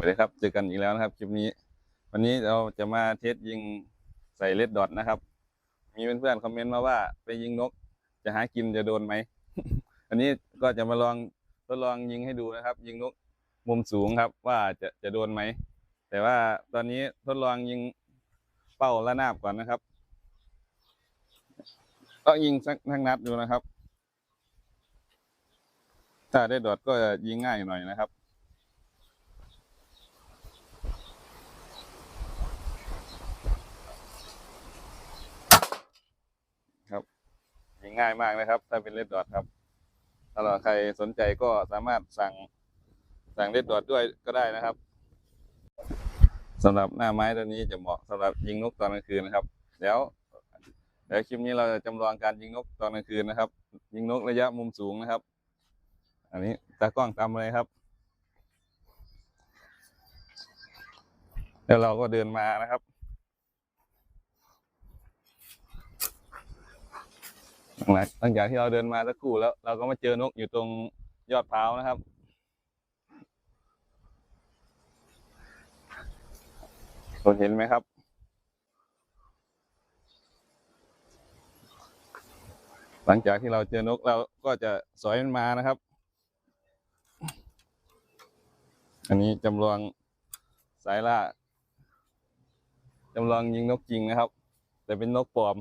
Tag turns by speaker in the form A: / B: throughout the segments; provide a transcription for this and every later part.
A: วัสดีครับเจอกันอีกแล้วนะครับคลิปนี้ วันนี้เราจะมาเทสยิงใส่เลดดอทนะครับ มีเพื่อนๆคอมเมนต์มาว่าไปยิงนก จะหากินจะโดนไหมวันนี้ก็จะมาลองทดลองยิงให้ดูนะครับ ยิงนกมุมสูงครับ ว่าจะจะโดนไหม แต่ว่าตอนนี้ทดลองยิงเป้าระนาบก่อนนะครับก็ยิงสักทั้งนัดดูนะครับ ถ้าได้ดอทก็ยิงง่ายหน่อยนะครับ ง่ายมากนะครับ ถ้าเป็นเลดดอทครับถ้าเราใครสนใจก็สามารถสั่งสั่งเลดดอทด้วยก็ได้นะครับสำหรับหน้าไม้ตัวนี้จะเหมาะสำหรับยิงนกตอนกลางคืนนะครับ เดี๋ยวเดี๋ยวคลิปนี้เราจะจำลองการยิงนกตอนกลางคืนนะครับ ยิงนกระยะมุมสูงนะครับ อันนี้ตากล้องตามเลยครับ แล้วเราก็เดินมานะครับ หลังจากที่เราเดินมาสักครู่แล้ว เราก็มาเจอนกอยู่ตรงยอดพร้านะครับ คนเห็นไหมครับ หลังจากที่เราเจอนกเราก็จะสอยมันมานะครับ อันนี้จำลองสายล่าจำลองยิงนกจริงนะครับ แต่เป็นนกปลอม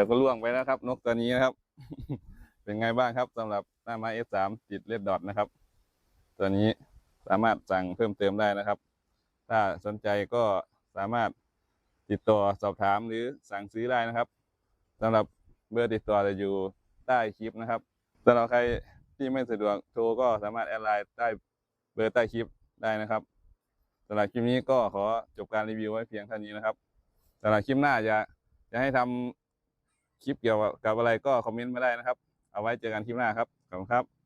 A: แล้วก็ล่วงไปนะครับ นกตัวนี้นะครับ เป็นไงบ้างครับสำหรับหน้าไม้ F3 ติดเลดดอทนะครับ ตัวนี้สามารถสั่งเพิ่มเติมได้นะครับ ถ้าสนใจก็สามารถติดต่อสอบถามหรือสั่งซื้อได้นะครับสำหรับเบอร์ติดต่อจะอยู่ใต้คลิปนะครับสำหรับใครที่ไม่สะดวกโทรก็สามารถแอดไลน์ใต้เบอร์ใต้คลิปได้นะครับสำหรับคลิปนี้ก็ขอจบการรีวิวไว้เพียงเท่านี้นะครับสำหรับคลิปหน้าจะจะให้ทำ คลิปเกี่ยวกับอะไรก็คอมเมนต์มาได้นะครับ เอาไว้เจอกันคลิปหน้าครับ ขอบคุณครับ